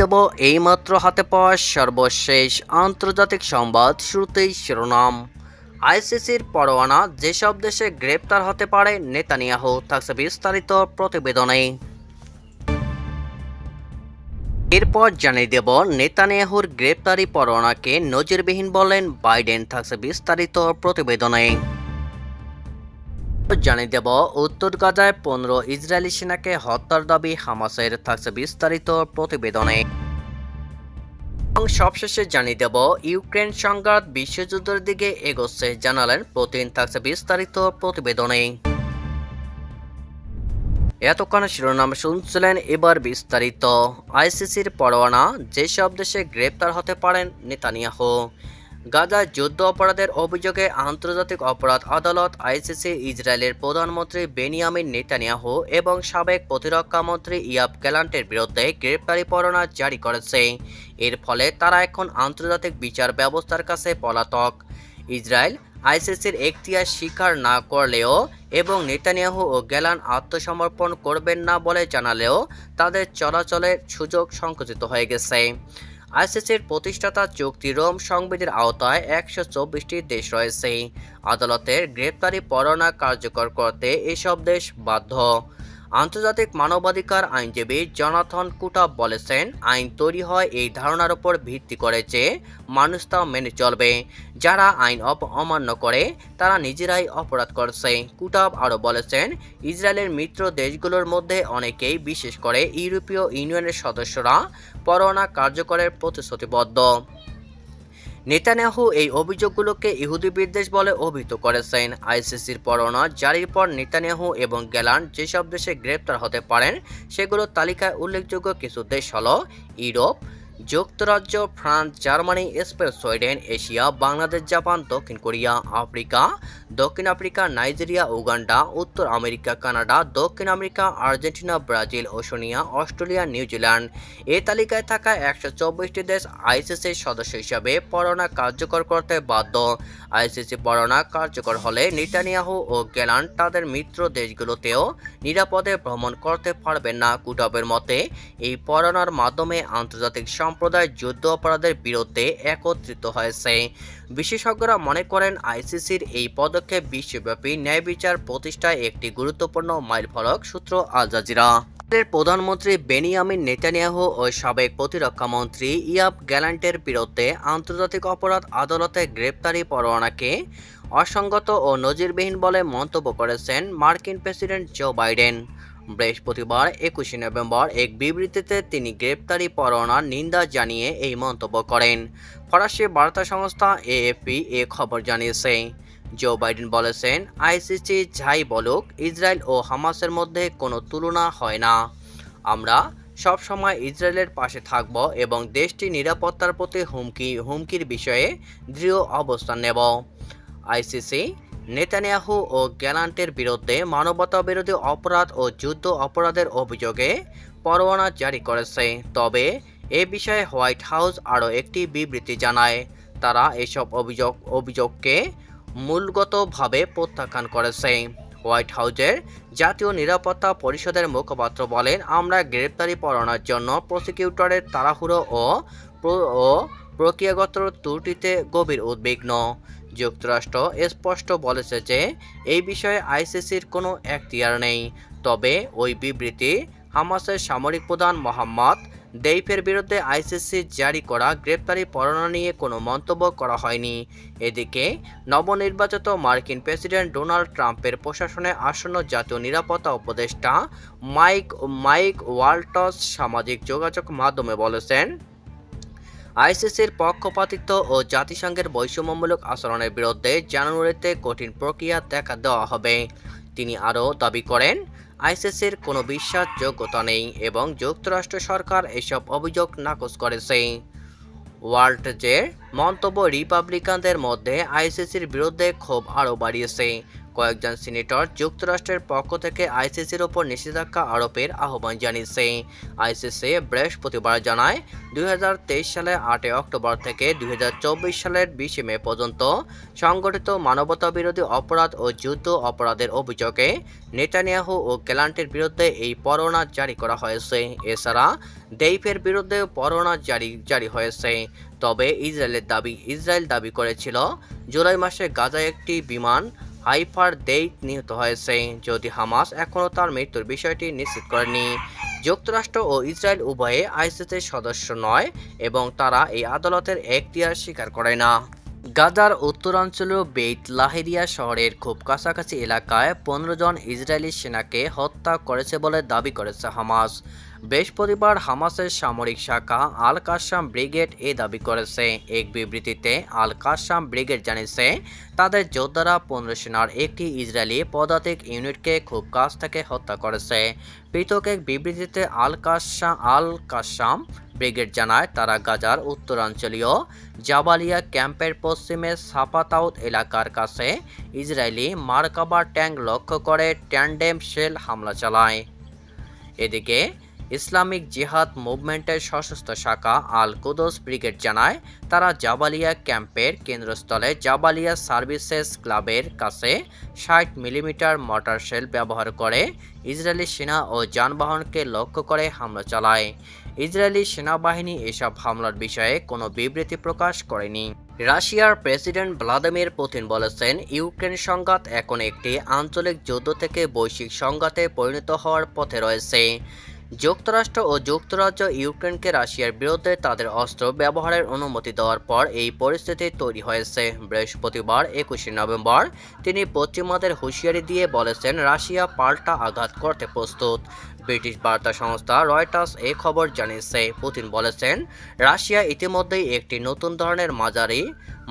দেব, এইমাত্র হাতে পাওয়া সর্বশেষ আন্তর্জাতিক সংবাদ শুরুতেই শিরোনাম। আইসিসির পরোয়ানা, যেসব দেশে গ্রেপ্তার হতে পারে নেতানিয়াহু, থাকছে বিস্তারিত প্রতিবেদনে। এরপর জানিয়ে দেব, নেতানিয়াহুর গ্রেপ্তারি পরোয়ানাকে নজিরবিহীন বলেন বাইডেন, থাকছে বিস্তারিত প্রতিবেদনে। জানিয়ে দেব, উত্তর গাজায় পনেরো ইসরায়েলি সেনাকে হত্যার দাবি হামাসের থাকছে বিস্তারিত প্রতিবেদনে। এবং সবশেষে জানিয়ে দেব, ইউক্রেন সংঘাত বিশ্বযুদ্ধের দিকে এগোচ্ছে জানালেন পুতিন, থাকছে বিস্তারিত প্রতিবেদনে। এতক্ষণ শিরোনাম শুনছিলেন, এবার বিস্তারিত। আইসিসির পরোয়ানা, যেসব দেশে গ্রেপ্তার হতে পারেন নেতানিয়াহু। গাজায় যুদ্ধ অপরাধের অভিযোগে আন্তর্জাতিক অপরাধ আদালত, আইসিসি, ইসরায়েলের প্রধানমন্ত্রী বেনিয়ামিন নেতানিয়াহু এবং সাবেক প্রতিরক্ষা মন্ত্রী ইয়াব গ্যালান্টের বিরুদ্ধে গ্রেপ্তারি পরোয়ানা জারি করেছে। এর ফলে তারা এখন আন্তর্জাতিক বিচার ব্যবস্থার কাছে পলাতক। ইসরায়েল আইসিসির এখতিয়ার স্বীকার না করলেও এবং নেতানিয়াহু ও গ্যালান আত্মসমর্পণ করবেন না বলে জানালেও তাদের চলাচলের সুযোগ সংকুচিত হয়ে গেছে। আইসিসির প্রতিষ্ঠাতা চুক্তি রোম সংবিধির আওতায় একশো চব্বিশটি দেশ রয়েছে। আদালতের গ্রেপ্তারি পরোয়ানা কার্যকর করতে এসব দেশ বাধ্য। আন্তর্জাতিক মানবাধিকার আইনজীবী জনাথন কুটাব বলেছেন, আইন তৈরি হয় এই ধারণার উপর ভিত্তি করে যে মানুষ তা মেনে চলবে। যারা আইন অপ- অমান্য করে, তারা নিজেরাই অপরাধ করছে। কুটাব আরও বলেছেন, ইসরায়েলের মিত্র দেশগুলোর মধ্যে অনেকেই, বিশেষ করে ইউরোপীয় ইউনিয়নের সদস্যরা, পরোয়ানা কার্যকরের প্রতিশ্রুতিবদ্ধ। নেতানিয়াহু এই অভিযোগগুলোকে ইহুদি বিদ্বেষ বলে অভিহিত করেছেন। আইসিসির পরোয়ানা জারির পর নেতানিয়াহু এবং গ্যালান যেসব দেশে গ্রেপ্তার হতে পারেন, সেগুলোর তালিকায় উল্লেখযোগ্য কিছু দেশ হল ইউরোপ, যুক্তরাজ্য, France, Germany, Spain, Sweden, Asia, Bangladesh, Japan, দক্ষিণ কোরিয়া, আফ্রিকা দক্ষিণ আফ্রিকা, নাইজেরিয়া, উগান্ডা, উত্তর আমেরিকা, কানাডা, দক্ষিণ America, Argentina, Brazil, Oceania, Australia New Zealand এ তালিকায় থাকা একশো চব্বিশটি দেশ আইসিসির সদস্য হিসাবে পরোয়ানা কার্যকর করতে বাধ্য। আইসিসি পরোয়ানা কার্যকর হলে নেতানিয়াহু ও গেলান তাদের মিত্র দেশগুলোতেও নিরাপদে ভ্রমণ করতে পারবেন না। কুটবের মতে, এই পরোয়ানার মাধ্যমে আন্তর্জাতিক সম্প্রদায় যুদ্ধ অপরাধের বিরুদ্ধে একত্রিত হয়েছে। বিশেষজ্ঞরা মনে করেন, আইসিসির এই পদক্ষেপ বিশ্বব্যাপী ন্যায় বিচার প্রতিষ্ঠায় একটি গুরুত্বপূর্ণ মাইলফলক, সূত্র আল জাজিরা। প্রধানমন্ত্রী বেনিয়ামিন নেতানিয়াহু ও সাবেক প্রতিরক্ষা মন্ত্রী ইয়াব গ্যালান্টের বিরুদ্ধে আন্তর্জাতিক অপরাধ আদালতে গ্রেপ্তারি পরোয়ানাকে অসঙ্গত ও নজিরবিহীন বলে মন্তব্য করেছেন মার্কিন প্রেসিডেন্ট জো বাইডেন। বৃহস্পতিবার একুশে নভেম্বর এক বিবৃতিতে তিনি গ্রেপ্তারি পরোয়ানার নিন্দা জানিয়ে এই মন্তব্য করেন। ফরাসি বার্তা সংস্থা এএফপি এ খবর জানিয়েছে। জো বাইডেন বলেছেন আইসিসি যাই বলুক, ইসরায়েল ও হামাসের মধ্যে কোনো তুলনা হয় না। আমরা সবসময় ইসরায়েলের পাশে থাকব এবং দেশটির নিরাপত্তার প্রতি হুমকি, হুমকির বিষয়ে দৃঢ় অবস্থান নেব। আইসিসি নেতানিয়াহু ও গ্যালান্টের বিরুদ্ধে মানবতা বিরোধী অপরাধ ও যুদ্ধ অপরাধের অভিযোগে পরোয়ানা জারি করেছে। তবে এ বিষয়ে হোয়াইট হাউস আরও একটি বিবৃতি জানায়, তারা এসব অভিযোগ, অভিযোগকে মূলগতভাবে প্রত্যাখ্যান করেছে। হোয়াইট হাউজের জাতীয় নিরাপত্তা পরিষদের মুখপাত্র বলেন, আমরা গ্রেপ্তারি পরোয়ানার জন্য প্রসিকিউটরের তাড়াহুড়ো ও ও প্রক্রিয়াগত ত্রুটিতে গভীর উদ্বিগ্ন। যুক্তরাষ্ট্র স্পষ্ট বলেছে যে, এই বিষয়ে আইসিসির কোনো এখতিয়ার নেই। তবে ওই বিবৃতি হামাসের সামরিক প্রধান মোহাম্মদ দেইফের বিরুদ্ধে আইসিসি জারি করা গ্রেপ্তারি পরোয়ানা নিয়ে কোনো মন্তব্য করা হয়নি। এদিকে, নবনির্বাচিত মার্কিন প্রেসিডেন্ট ডোনাল্ড ট্রাম্পের প্রশাসনে আসন্ন জাতীয় নিরাপত্তা উপদেষ্টা মাইক মাইক ওয়াল্টস সামাজিক যোগাযোগ মাধ্যমে বলেছেন, আইসিসির পক্ষপাতিত্ব ও জাতিসংঘের বৈষম্যমূলক আচরণের বিরুদ্ধে জানুয়ারিতে কঠিন প্রক্রিয়া দেখা দেওয়া হবে। তিনি আরও দাবি করেন আইসিসির কোনো বিশ্বাসযোগ্যতা নেই এবং যুক্তরাষ্ট্র সরকার এসব অভিযোগ নাকচ করেছে। ওয়ার্ল্ড যে মন্তব্য রিপাবলিকানদের মধ্যে আইসিসির বিরুদ্ধে ক্ষোভ আরও বাড়িয়েছে। কয়েকজন সিনেটর যুক্তরাষ্ট্রের পক্ষ থেকে আইসিসির ওপর নিষেধাজ্ঞা আরোপের আহ্বান জানিয়েছে। আইসিসি বৃহস্পতিবার জানায়, দুই সালে আটই অক্টোবর থেকে দুই হাজার চব্বিশ সালের বিশে মে পর্যন্ত সংগঠিত মানবতাবিরোধী অপরাধ ও যুদ্ধ অপরাধের অভিযোগে নেতানিয়াহু ও গ্যালান্টের বিরুদ্ধে এই পরোনা জারি করা হয়েছে। এছাড়া, দেইফের বিরুদ্ধে পরোনা জারি জারি হয়েছে। তবে ইসরায়েলের দাবি, ইসরায়েল দাবি করেছিল, জুলাই মাসে গাজায় একটি বিমান হাইফার দেইত নিহত হয়েছে যদি হামাস এখনও তার মৃত্যুর বিষয়টি নিশ্চিত করেনি। যুক্তরাষ্ট্র ও ইসরায়েল উভয়ে আইসিসির সদস্য নয় এবং তারা এই আদালতের এখতিয়ার স্বীকার করে না। গাজার উত্তরাঞ্চলীয় বেইত লাহেরিয়া শহরের খুব কাছাকাছি এলাকায় পনেরো জন ইসরায়েলি সেনাকে হত্যা করেছে বলে দাবি করেছে হামাস। বৃহস্পতিবার হামাসের সামরিক শাখা আল কাসাম ব্রিগেড এ দাবি করেছে। এক বিবৃতিতে আল কাসাম ব্রিগেড জানিয়েছে, তাদের যোদ্ধারা পনেরো সেনার একটি ইসরায়েলি পদাতিক ইউনিটকে খুব কাছ থেকে হত্যা করেছে। পৃথক এক বিবৃতিতে আল কাসাম আল কাসাম ব্রিগেড জানায়, তারা গাজার উত্তরাঞ্চলীয় জাবালিয়া ক্যাম্পের পশ্চিমে সাপাতাউত এলাকার কাছে ইসরায়েলি মার্কাবা ট্যাঙ্ক লক্ষ্য করে ট্যান্ডেম শেল হামলা চালায়। এদিকে ইসলামিক জিহাদ মুভমেন্টের সশস্ত্র শাখা আল কুদস ব্রিগেড জানায়, তারা জাবালিয়া ক্যাম্পের কেন্দ্রস্থলে জাবালিয়া সার্ভিসেস ক্লাবের কাছে ষাট মিলিমিটার মটার শেল ব্যবহার করে ইসরায়েলি সেনা ও যানবাহনকে লক্ষ্য করে হামলা চালায়। ইসরায়েলি সেনাবাহিনী এসব হামলার বিষয়ে কোনো বিবৃতি প্রকাশ করেনি। রাশিয়ার প্রেসিডেন্ট ভ্লাদিমির পুতিন বলেছেন, ইউক্রেন সংঘাত এখন একটি আঞ্চলিক যুদ্ধ থেকে বৈশ্বিক সংঘাতে পরিণত হওয়ার পথে রয়েছে। যুক্তরাষ্ট্র ও যুক্তরাজ্য ইউক্রেনকে রাশিয়ার বিরুদ্ধে তাদের অস্ত্র ব্যবহারের অনুমতি দেওয়ার পর এই পরিস্থিতি তৈরি হয়েছে। বৃহস্পতিবার একুশে নভেম্বর তিনি পশ্চিমাদের হুঁশিয়ারি দিয়ে বলেছেন, রাশিয়া পাল্টা আঘাত করতে প্রস্তুত। ব্রিটিশ বার্তা সংস্থা রয়টার্স এ খবর জানিয়েছে। পুতিন বলেছেন, রাশিয়া ইতিমধ্যেই একটি নতুন ধরনের মাঝারি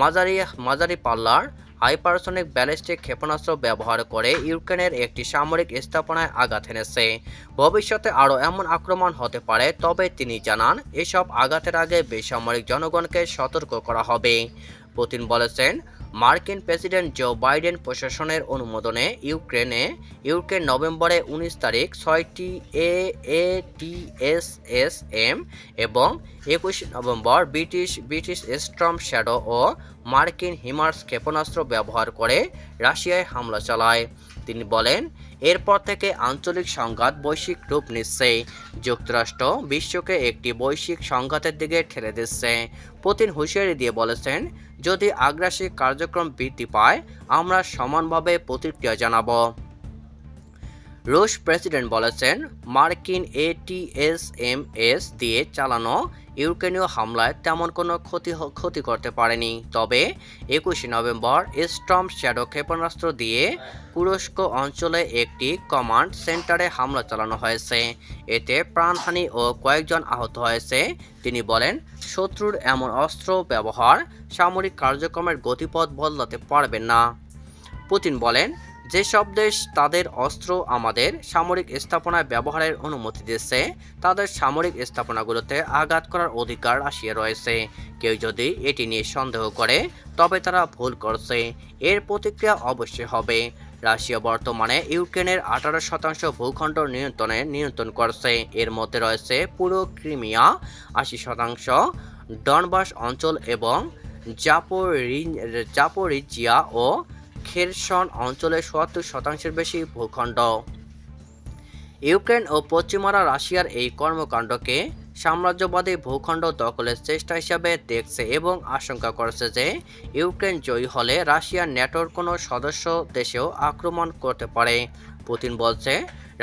মাঝারি মাঝারি পাল্লার হাইপারসনিক ব্যালিস্টিক ক্ষেপণাস্ত্র ব্যবহার করে ইউক্রেনের একটি সামরিক স্থাপনায় আঘাত এনেছে। ভবিষ্যতে আরও এমন আক্রমণ হতে পারে, তবে তিনি জানান, এসব আঘাতের আগে বেসামরিক জনগণকে সতর্ক করা হবে। পুতিন বলেছেন মার্কিন প্রেসিডেন্ট জো বাইডেন প্রশাসনের অনুমোদনে ইউক্রেনে, ইউক্রেন নভেম্বরে উনিশ তারিখ ছয়টি A A T S S M এবং একুশ November British British storm shadow ও মার্কিন হিমার্স ক্ষেপণাস্ত্র ব্যবহার করে রাশিয়ায় হামলা চালায়। তিনি বলেন এরপর থেকে আঞ্চলিক সংঘাত বৈশ্বিক রূপ নিচ্ছে। যুক্তরাষ্ট্র বিশ্বকে একটি বৈশ্বিক সংঘাতের দিকে ঠেলে দিচ্ছে। পুতিন হুঁশিয়ারি দিয়ে বলেছেন, যদি আগ্রাসী কার্যক্রম বৃদ্ধি পায়, আমরা সমানভাবে প্রতিক্রিয়া জানাব। রুশ প্রেসিডেন্ট বলেছেন, মার্কিন এটিএসএমএস দিয়ে চালানো ইউক্রেনীয় হামলায় তেমন কোনো ক্ষতি ক্ষতি করতে পারেনি। তবে একুশে নভেম্বর স্ট্রম শ্যাডো ক্ষেপণাস্ত্র দিয়ে কুরস্ক অঞ্চলে একটি কমান্ড সেন্টারে হামলা চালানো হয়েছে। এতে প্রাণহানি ও কয়েকজন আহত হয়েছে। তিনি বলেন, শত্রুর এমন অস্ত্র ব্যবহার সামরিক কার্যক্রমের গতিপথ বদলাতে পারবে না। পুতিন বলেন যেসব দেশ তাদের অস্ত্র আমাদের সামরিক স্থাপনায় ব্যবহারের অনুমতি দিচ্ছে, তাদের সামরিক স্থাপনাগুলোতে আঘাত করার অধিকার রাশিয়া রয়েছে। কেউ যদি এটি নিয়ে সন্দেহ করে, তবে তারা ভুল করছে। এর প্রতিক্রিয়া অবশ্যই হবে। রাশিয়া বর্তমানে ইউক্রেনের আঠারো শতাংশ ভূখণ্ড নিয়ন্ত্রণে নিয়ন্ত্রণ করছে। এর মধ্যে রয়েছে পুরো ক্রিমিয়া, আশি শতাংশ, ডনবাস অঞ্চল এবং জাপোরি জাপোরিজিয়া ও খেরসন অঞ্চলের সত্তর শতাংশের বেশি ভূখণ্ড। ইউক্রেন ও পশ্চিমারা রাশিয়ার এই কর্মকাণ্ডকে সাম্রাজ্যবাদী ভূখণ্ড দখলের চেষ্টা হিসাবে দেখছে এবং আশঙ্কা করছে যে ইউক্রেন জয়ী হলে রাশিয়ার ন্যাটোর কোনো সদস্য দেশেও আক্রমণ করতে পারে। পুতিন বলছে,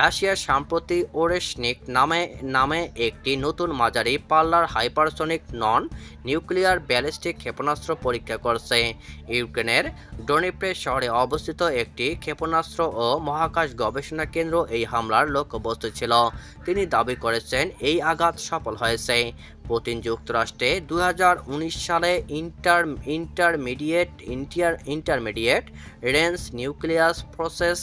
রাশিয়ার সাম্প্রতি ওরেশনিক নামে নামে একটি নতুন মাঝারি পাল্লার হাইপারসনিক নন নিউক্লিয়ার ব্যালিস্টিক ক্ষেপণাস্ত্র পরীক্ষা করছে। ইউক্রেনের ডোনিপ্রে শহরে অবস্থিত একটি ক্ষেপণাস্ত্র ও মহাকাশ গবেষণা কেন্দ্র এই হামলার লক্ষ্যবস্তু ছিল। তিনি দাবি করেছেন, এই আঘাত সফল হয়েছে। পুতিন যুক্তরাষ্ট্রে দু হাজার উনিশ সালে inter, intermediate inter intermediate range nucleus process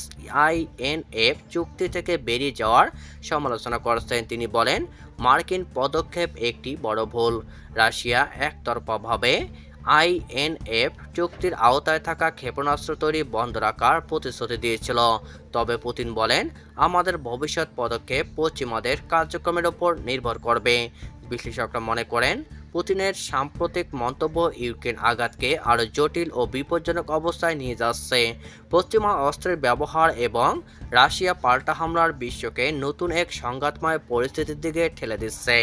INF চুক্তি থেকে বেরিয়ে যাওয়ার সমালোচনা করেছেন। তিনি বলেন, মার্কিন পদক্ষেপ একটি বড় ভুল। রাশিয়া একতরফাভাবে আইএনএফ চুক্তির আওতায় থাকা ক্ষেপণাস্ত্র তৈরি বন্ধ রাখার প্রতিশ্রুতি দিয়েছিল। তবে পুতিন বলেন, আমাদের ভবিষ্যৎ পদক্ষেপ পশ্চিমাদের কার্যক্রমের ওপর নির্ভর করবে। বিশ্লেষকরা মনে করেন, পুতিনের সাম্প্রতিক মন্তব্য ইউক্রেন আঘাতকে আরও জটিল ও বিপজ্জনক অবস্থায় নিয়ে যাচ্ছে। পশ্চিমা অস্ত্রের ব্যবহার এবং রাশিয়া পাল্টা হামলার বিশ্বকে নতুন এক সংঘাতময় পরিস্থিতির দিকে ঠেলে দিচ্ছে।